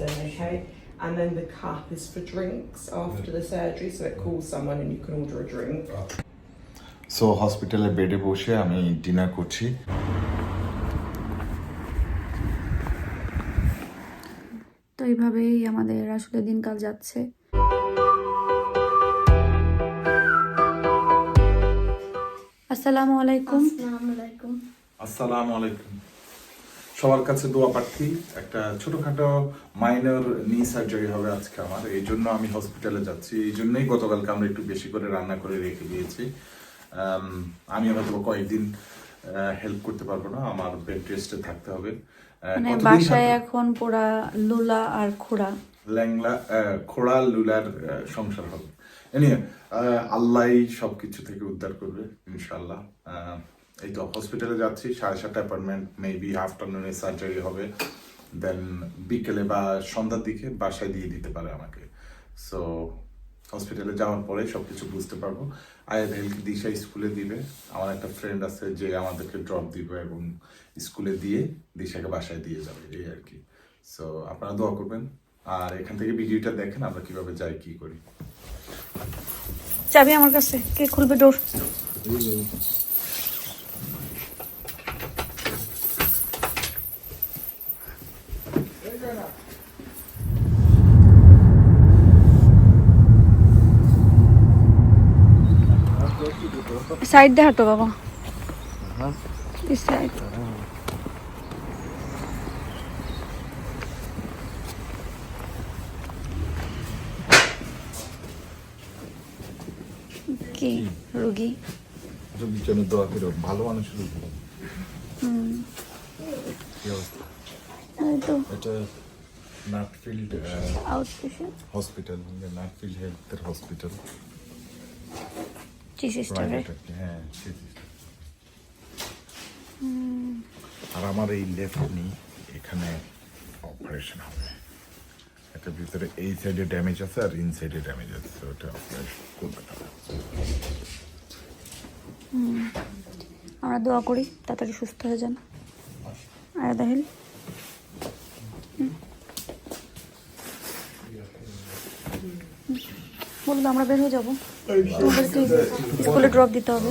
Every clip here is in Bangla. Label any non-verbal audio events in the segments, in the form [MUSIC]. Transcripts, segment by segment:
button, okay? And then the cup is for drinks after the surgery, so it calls someone and you can order a drink. So হসপিটালের বেডে বসে আমি ডিনার করছি তো এইভাবেই আমাদের আসলে দিনকাল যাচ্ছে আসসালামু আলাইকুম আসসালামু আলাইকুম সবার কাছে দোয়া প্রার্থী। একটা ছোটখাটো মাইনর নি সার্জারি হবে আজকে আমার। এই জন্য আমি হসপিটালে যাচ্ছি। এই জন্যই গতকালকে আমরা একটু বেশি করে রান্না করে রেখে দিয়েছি। আম, আমি হয়তো কয়েকদিন হেল্প করতে পারব না। আমার বেড রেস্টে থাকতে হবে। মানে বাসায় এখন পুরা লোলা আর খোড়া। ল্যাংলা খোড়া লুলার সংসার হবে। এনিয়ে আল্লাহ সবকিছু থেকে উদ্ধার করবে ইনশাল্লাহ এই তো হসপিটালে যাচ্ছি সাড়ে সাতটা অ্যাপয়েন্টমেন্ট মেবি আফটারনুনে সার্জারি হবে। দেন বিকেলে বা সন্ধ্যার দিকে বাসায় দিয়ে দিতে পারে আমাকে। সো হসপিটালে যাওয়ার পরে সব কিছু বুঝতে পারব। আয়াত হেলথ দিশা স্কুলে দিবে। আমার একটা ফ্রেন্ড আছে যে আমাদেরকে ড্রপ দিবে এবং স্কুলে দিয়ে দিশাকে বাসায় দিয়ে যাবে এই আর কি। সো আপনারা দোয়া করবেন। আর এখান থেকে ভিডিওটা দেখেন আমরা কীভাবে যাই কি করি। চাবি আমার কাছে কে খুলবে ডোর সাইড দে হাঁটো বাবা This কি? রুগী? রোগীর জন্য দোয়া করো। ভালো মানুষের রোগী হুম কি অবস্থা এটা নাটফিল্ড হসপিটাল নাটফিল্ড হেলথের হসপিটাল হ্যাঁ আর আমার এই লেফট নি এখানে অপারেশন হবে। এটার ভিতরে এই সাইডে ড্যামেজ আছে আর ইন সাইডে ড্যামেজ আছে ওটা অপারেশন করবে আমরা দোয়া করি তাড়াতাড়ি সুস্থ হয়ে যান। আর দাহিল বলুন আমরা বের হয়ে যাব। স্কুলে ড্রপ দিতে হবে।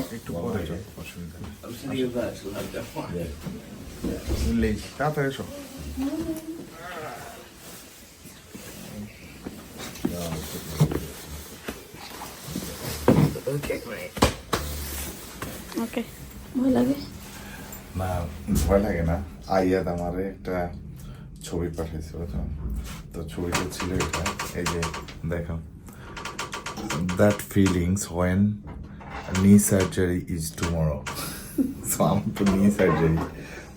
তাড়াতাড়ি এসো। ওকে ভয় লাগে? না ভয় লাগে না। আইয়াদ আমারে একটা ছবি পাঠিয়েছে বুঝছ তো ছবিটা ছিল এটা, এই যে দেখো that feelings when knee surgery is tomorrow so আমার তো knee surgery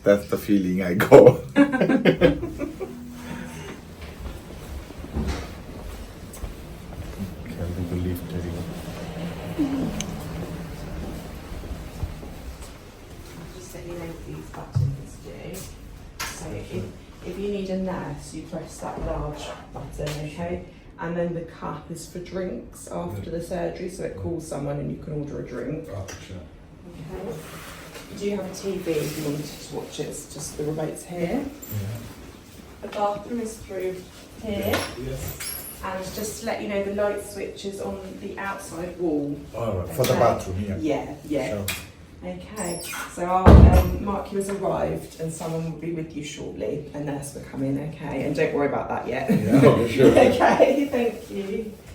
that's the feeling I go খেয়াল করতে lift Just let you know what these buttons do. So if, if you need a nurse, you press that large button, okay? And then the cup is for drinks after the surgery, so it calls someone and you can order a drink. Ah, okay. Do you do have a TV if you wanted to watch it, it's just the remote's here. Yeah. The bathroom is through here. Yes. And just to let you know, the light switch is on the outside wall. Alright, for the Okay. bathroom, yeah. Yeah, yeah. Sure. Okay, so I'll um, mark you as arrived and someone will be with you shortly. A nurse will come in, okay? And don't worry about that yet. Yeah, sure. [LAUGHS] okay, thank you.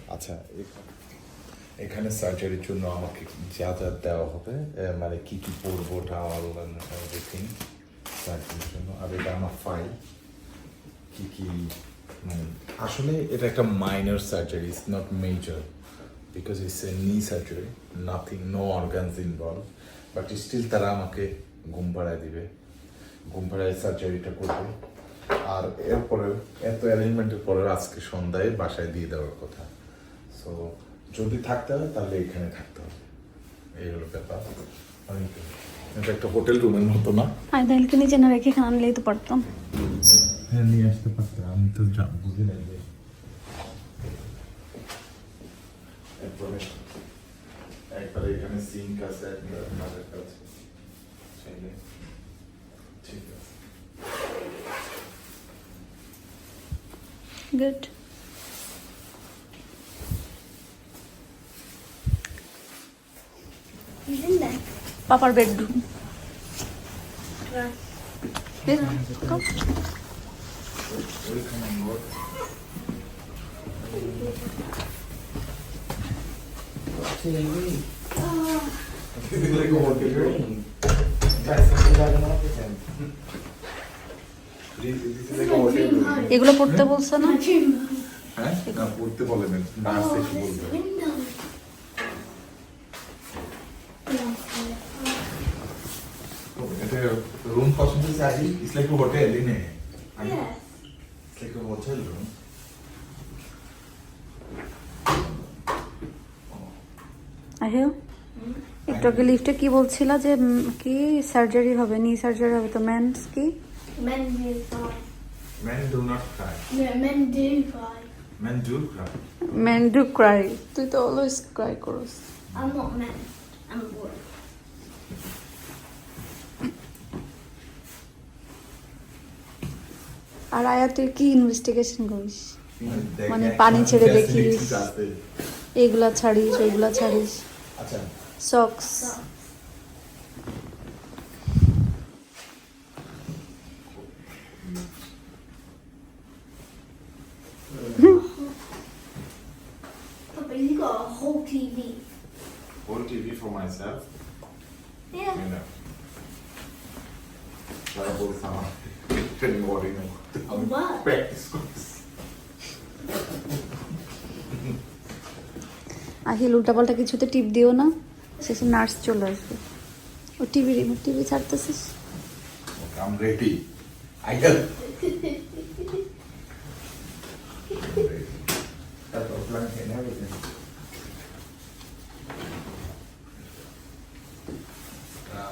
আচ্ছা এ- এখানে সার্জারির জন্য আমাকে যা যা দেওয়া হবে এ, মানে কি কি পড়বো টাওয়াল এভরিথিং সার্জারির জন্য আর এটা আমার ফাইল কি কি মানে আসলে এটা একটা minor surgery it's not major because it's a knee surgery nothing no organs involve But still তারা আমাকে ঘুম পাড়ায় দিবে। ঘুম পাড়ায় সার্জারিটা করবে। আর এরপরে এত অ্যারেঞ্জমেন্টের পরে আজকে সন্ধ্যায় বাসায় দিয়ে দেওয়ার কথা। সো যদি থাকতে হয় তাহলে এখানে থাকতে হবে। এই হলো ব্যাপার। অনেক এটা একটা হোটেল রুমের মতো না। আর দাহিলকে নিচে না রেখে এখানে আনলেই তো পারতাম। হ্যাঁ নিয়ে আসতে পারতাম। আমি তো বুঝি না যে এরপরে একবারে এখানে সিঙ্ক আছে একবার আপনাদের কাছে চাইলে ঠিক আছে গুড He's in there. পাপার বেডরুম Right. [LAUGHS] এগুলো পড়তে বলছে না? হ্যাঁ? পড়তে বলে নার্স এসে বলবে। এটা রুম পছন্দ আছে আজ ইসলাইকে হোটেল ইনে আগে আগে লিফটে কি বলছিল যে কি সার্জারি হবে নি সার্জারি হবে তো মেন্স কি do cry. Men do not cry. No, men do cry. Men men do cry তুই তো অলওয়েজ ক্রাই করস. আর আয়া তুই কি ইনভেস্টিগেশন করিস মানে পানি ছেড়ে দেখিস। আছে। এইগুলা ছাড়িস ওইগুলা ছাড়িস আচ্ছা Socks So, Papa, you got a whole TV. whole TV for myself. Yeah. You know. যারা বলছে আমার ট্রেনিং বডি নেই আমি What? প্র্যাকটিস করছি আহিল উল্টাপাল্টা কিছুতে টিপ দিও না যাচ্ছে সে নার্স চলে আসবে। ও টিভি রিমোট টিভি ছাড়তেছিস? আম রেডি আই গেল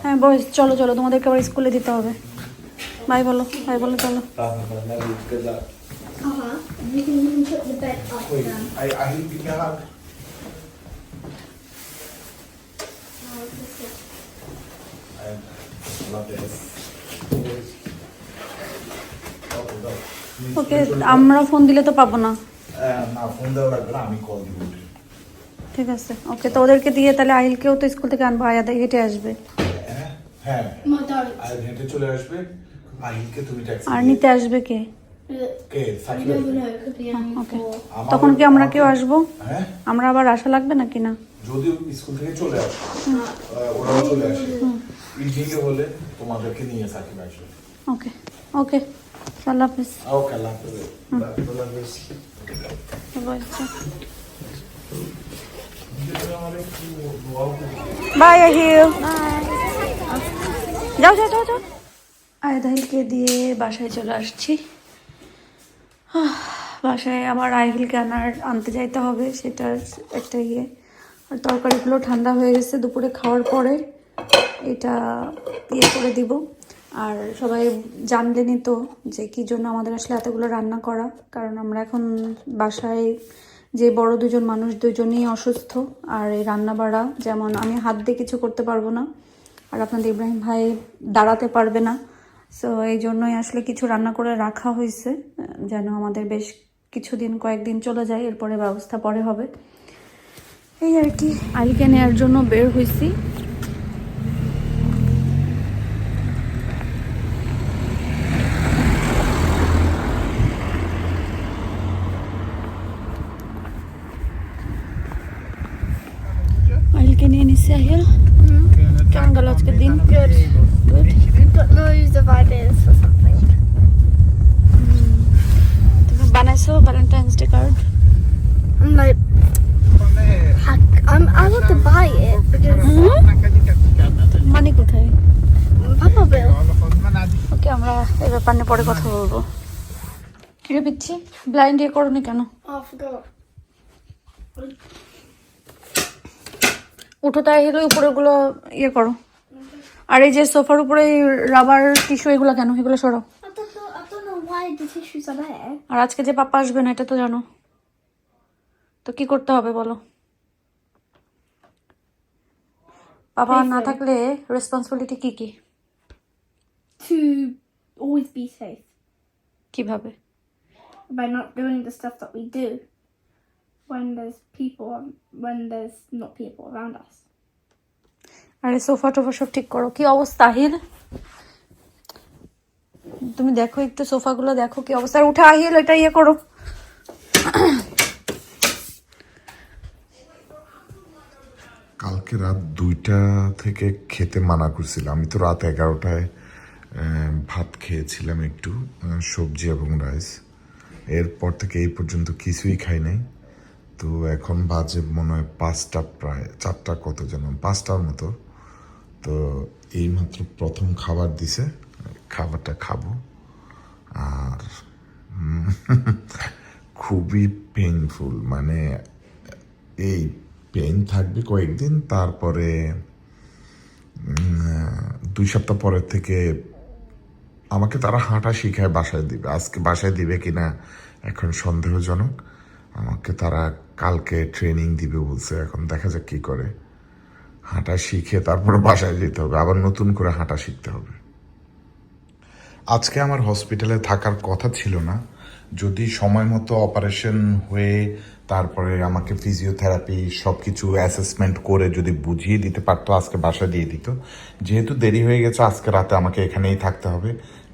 হ্যাঁ বয়স চলো চলো তোমাদেরকে আবার স্কুলে দিতে হবে। ভাই বলো ভাই বলো চলো। uh-huh. I love this. ওকে আমরা ফোন দিলে তো পাবো না। না ফোন দেওয়া লাগবে না আমি কল দিব। ঠিক আছে ওকে তো ওদেরকে দিয়ে তাহলে আহিলকেও তো স্কুল থেকে আনব আয়াদা হেঁটে আসবে। হ্যাঁ হ্যাঁ আর হেঁটে চলে আসবে। আহিলকে তুমি ট্যাক্সি আর নিতে আসবে কে. আমার- তখন কি আমরা কেউ আসব? হ্যাঁ? আমরা আবার আসা লাগবে নাকি না? যদিও স্কুল থেকে চলে আসে। ওরাও চলে আসে। ইভিনিং এ হলে তোমাদেরকে নিয়ে সাকিব আসবে ওকে ওকে আল্লাহ হাফিজ। ওকে আল্লাহ হাফেজ। আল্লাহ হাফেজ। বাই আমার আহিল যাও যাও যাও যাও। আয়দাহিলকে দিয়ে বাসায় চলে আসছি। বাসায় আবার আহিলকে আনার আনতে যাইতে হবে সেটার একটা ইয়ে। আর তরকারিগুলো ঠান্ডা হয়ে গেছে দুপুরে খাওয়ার পরে এটা ইয়ে করে দিব। আর সবাই জানলেনই তো যে কি জন্য আমাদের আসলে এতগুলো রান্না করা, কারণ আমরা এখন বাসায় যে বড় দুজন মানুষ দুজনেই অসুস্থ, আর এই রান্না বাড়া যেমন আমি হাত দিয়ে কিছু করতে পারব না, আর আপনাদের ইব্রাহিম ভাই দাঁড়াতে পারবে না। সো এই জন্যই আসলে কিছু রান্না করে রাখা হয়েছে, যেন আমাদের বেশ কিছুদিন কয়েকদিন চলে যায়, এরপরে ব্যবস্থা পরে হবে। এই আর কি। আলিকে নেওয়ার জন্য বের হয়েছি আলিকে নিয়ে নিচ্ছে আহিল কেমন গেল আজকের দিন Good. Good We've got loads of ideas for something. তুমি বানাইছো Valentine's Day card I'm like, I, To buy it because মানে কোথায় Papa will. ওকে আমরা এই ব্যাপার নিয়ে পরে কথা বলব কিরে পিচ্ছি ব্লাইন্ড ইয়ে করনি কেন. উঠো তাই হলো উপরেগুলো ইয়ে করো আর এই যে সোফার উপরে রাবার টিস্যু এগুলো কেন এগুলো সরো I don't know. I don't know why the tissues are there. আর আজকে যে পাপা আসবে না এটা তো জানো তো কি করতে হবে বলো বাবা না থাকলে রেসপন্সিবিলিটি কি কি? টু অলওয়েজ বি সেফ কীভাবে? By not doing the stuff that we do when there's people when there's not people around us. আরে সোফা টোফা সব ঠিক করো। কি অবস্থা আহিল? তুমি দেখো একটু সোফাগুলো দেখো কি অবস্থা। উঠে আহিল এটা ইয়ে করো। কালকে রাত দুইটা থেকে খেতে মানা করছিল আমি তো রাত এগারোটায় ভাত খেয়েছিলাম একটু সবজি এবং রাইস। এরপর থেকে এই পর্যন্ত কিছুই খাই নাই। তো এখন বাজে মনে হয় পাঁচটা প্রায়, চারটা কত যেন, পাঁচটার মতো। তো এইমাত্র প্রথম খাবার দিছে, খাবারটা খাব। আর [LAUGHS] খুবই পেইনফুল মানে এই পেইন থাকবে কয়েকদিন, তারপরে দুই সপ্তাহ পরের থেকে আমাকে তারা হাঁটা শিখায় বাসায় দিবে। আজকে বাসায় দিবে কিনা এখন সন্দেহজনক। আমাকে তারা কালকে ট্রেনিং দিবে বলছে, এখন দেখা যাক কি করে। হাঁটা শিখে তারপরে বাসায় যেতে হবে, আবার নতুন করে হাঁটা শিখতে হবে। আজকে আমার হসপিটালে থাকার কথা ছিল না। যদি সময় মতো অপারেশন হয়ে তারপরে আমাকে ফিজিওথেরাপি সব কিছু অ্যাসেসমেন্ট করে যদি বুঝিয়ে দিতে পারতো, আজকে বাসা দিয়ে দিত। যেহেতু দেরি হয়ে গেছে, আজকে রাতে আমাকে এখানেই থাকতে হবে।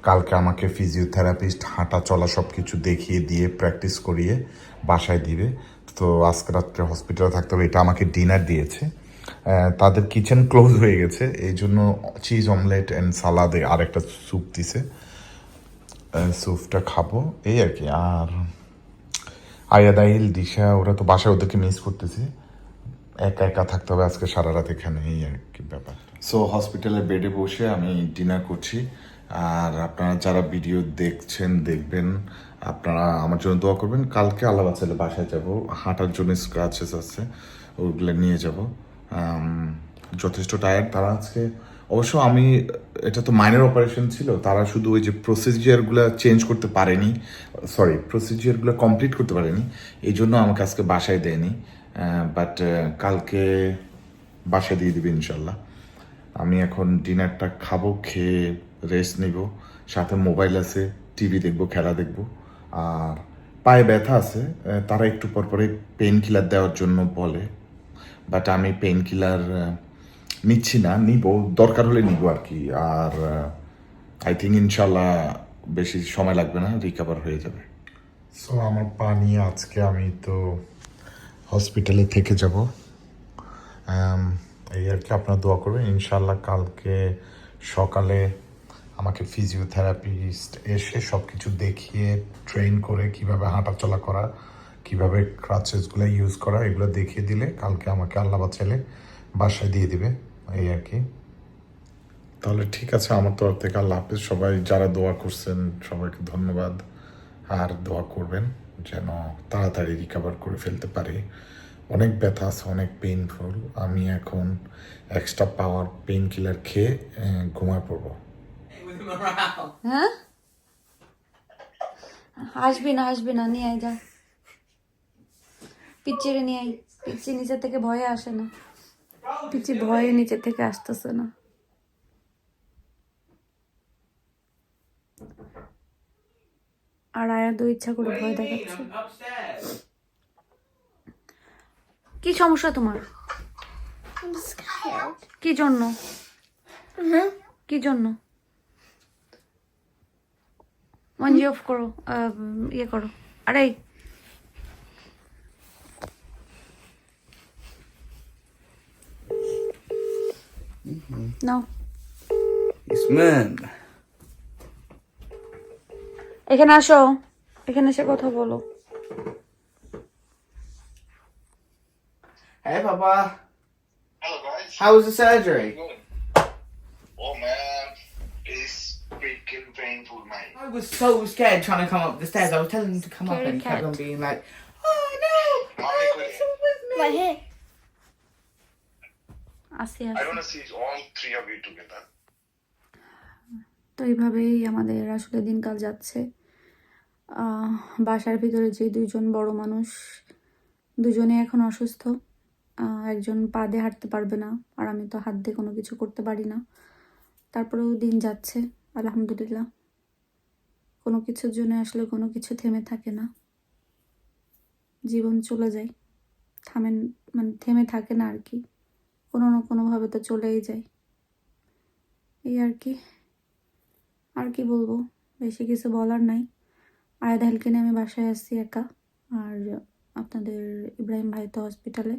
কালকে আমাকে ফিজিওথেরাপিস্ট হাঁটা চলা সব কিছু দেখিয়ে দিয়ে প্র্যাকটিস করিয়ে বাসায় দিবে। তো আজকে রাত্রে হসপিটালে থাকতে হবে, এটা আমাকে ডিনার দিয়েছে। তাদের কিচেন ক্লোজ হয়ে গেছে, এই জন্য চিজ অমলেট অ্যান্ড সালাদে আর একটা স্যুপ দিছে। স্যুপটা খাব, এই আর কি। আর আয়াদাইল, দিশা, ওরা তো বাসায় ওদেরকে মিস করতেছি। একা একা থাকতে হবে আজকে সারা রাত এখানে এই আর কি ব্যাপার। সো হসপিটালের বেডে বসে আমি ডিনার করছি। আর আপনারা যারা ভিডিও দেখছেন, দেখবেন, আপনারা আমার জন্য দোয়া করবেন। কালকে আল্লাহ বাচ্চালে বাসায় যাব। হাঁটার জন্য স্ক্রাচেস আছে, ওগুলো নিয়ে যাব। যথেষ্ট টায়ার্ড তারা আজকে অবশ্য আমি, এটা তো মাইনর অপারেশন ছিল, তারা শুধু ওই যে প্রসিজিয়ারগুলো চেঞ্জ করতে পারেনি সরি প্রসিজিয়ারগুলো কমপ্লিট করতে পারেনি, এই জন্য আমাকে আজকে বাসায় দেয়নি বাট কালকে বাসায় দিয়ে দিবে ইনশাল্লাহ। আমি এখন ডিনারটা খাব, খেয়ে রেস্ট নিব, সাথে মোবাইল আছে টিভি দেখব, খেলা দেখব, আর পায়ে ব্যথা আছে তারা একটু পর পরে পেন কিলার দেওয়ার জন্য বলে বাট আমি পেন কিলার নিচ্ছি না, নিব, দরকার হলে নিব আর কি। আর আই থিঙ্ক ইনশাল্লাহ বেশি সময় লাগবে না রিকভার হয়ে যাবে। সো আমার পা নিয়ে আজকে আমি তো হসপিটালে থেকে যাব। এই আর কি, আপনারা দোয়া করবেন। ইনশাল্লাহ কালকে সকালে আমাকে ফিজিওথেরাপিস্ট এসে সব কিছু দেখিয়ে ট্রেন করে কীভাবে হাঁটাচলা করা, কীভাবে ক্রাচেসগুলো ইউজ করা, এগুলো দেখিয়ে দিলে কালকে আমাকে আল্লাহ বাচ্চালে বাসায় দিয়ে দিবে। এই আর কি। তাহলে ঠিক আছে আমার তরফ থেকে আল্লাহ হাফিজ। সবাই যারা দোয়া করছেন সবাইকে ধন্যবাদ। আর দোয়া করবেন যেন তাড়াতাড়ি রিকভার করে ফেলতে পারি। অনেক ব্যথা আছে অনেক পেইনফুল আমি এখন এক্সট্রা পাওয়ার পেইন কিলার খেয়ে ঘুমায় পড়ব। হ্যাঁ? আসবি না আসবি না নিয়ে আয় যা। পিচ্চিরে নিয়ে আয়। পিচ্ছি নিচে থেকে ভয়ে আসে না। পিচ্ছি ভয়ে নিচে থেকে আসতেছে না। আর আয়া দু ইচ্ছা করে ভয় দেখাচ্ছে। কি সমস্যা তোমার? কি জন্য? কি জন্য? মঞ্জি অফ করো আহ, ইয়ে করো। আরে নাও Yes, man. এখানে আসো এখানে এসে কথা বলো Hey, Papa. Hello guys. How was the surgery? Good. Oh man, it's freaking painful, man. I was so scared trying to come up the stairs. I was telling him to come up Scary and he kept cat. on being like, oh no, Mommy, oh, good. it's all with me. Right here. You together. তো এইভাবেই আমাদের আসলে দিনকাল যাচ্ছে। বাসার ভিতরে যে দুইজন বড় মানুষ দুজনে এখন অসুস্থ। একজন পা দিয়ে হাঁটতে পারবে না আর আমি তো হাত দিয়ে কোনো কিছু করতে পারি না। তারপরেও দিন যাচ্ছে আলহামদুলিল্লাহ। কোনো কিছুর জন্য আসলে কোনো কিছু থেমে থাকে না। জীবন চলে যায়। থামেন মানে থেমে থাকে না আর কি। কোনো না কোনোভাবে তো চলেই যায়। এই আর কি। আর কি বলব? বেশি কিছু বলার নাই। আয়াদ হেলকে নিয়ে আমি বাসায় আসছি একা। আর আপনাদের ইব্রাহিম ভাই তো হসপিটালে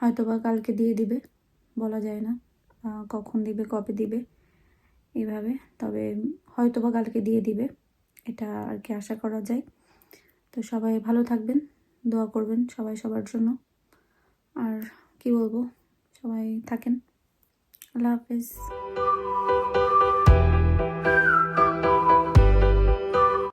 হয়তো বা কালকে দিয়ে দিবে, বলা যায় না। কখন দিবে, কবে দিবে, এইভাবে। তবে হয়তো বা কালকে দিয়ে দিবে। এটা আর কি আশা করা যায়। তো সবাই ভালো থাকবেন, দোয়া করবেন সবাই সবার জন্য। আর কি বলব? সবাই থাকেন। আল্লাহ হাফেজ।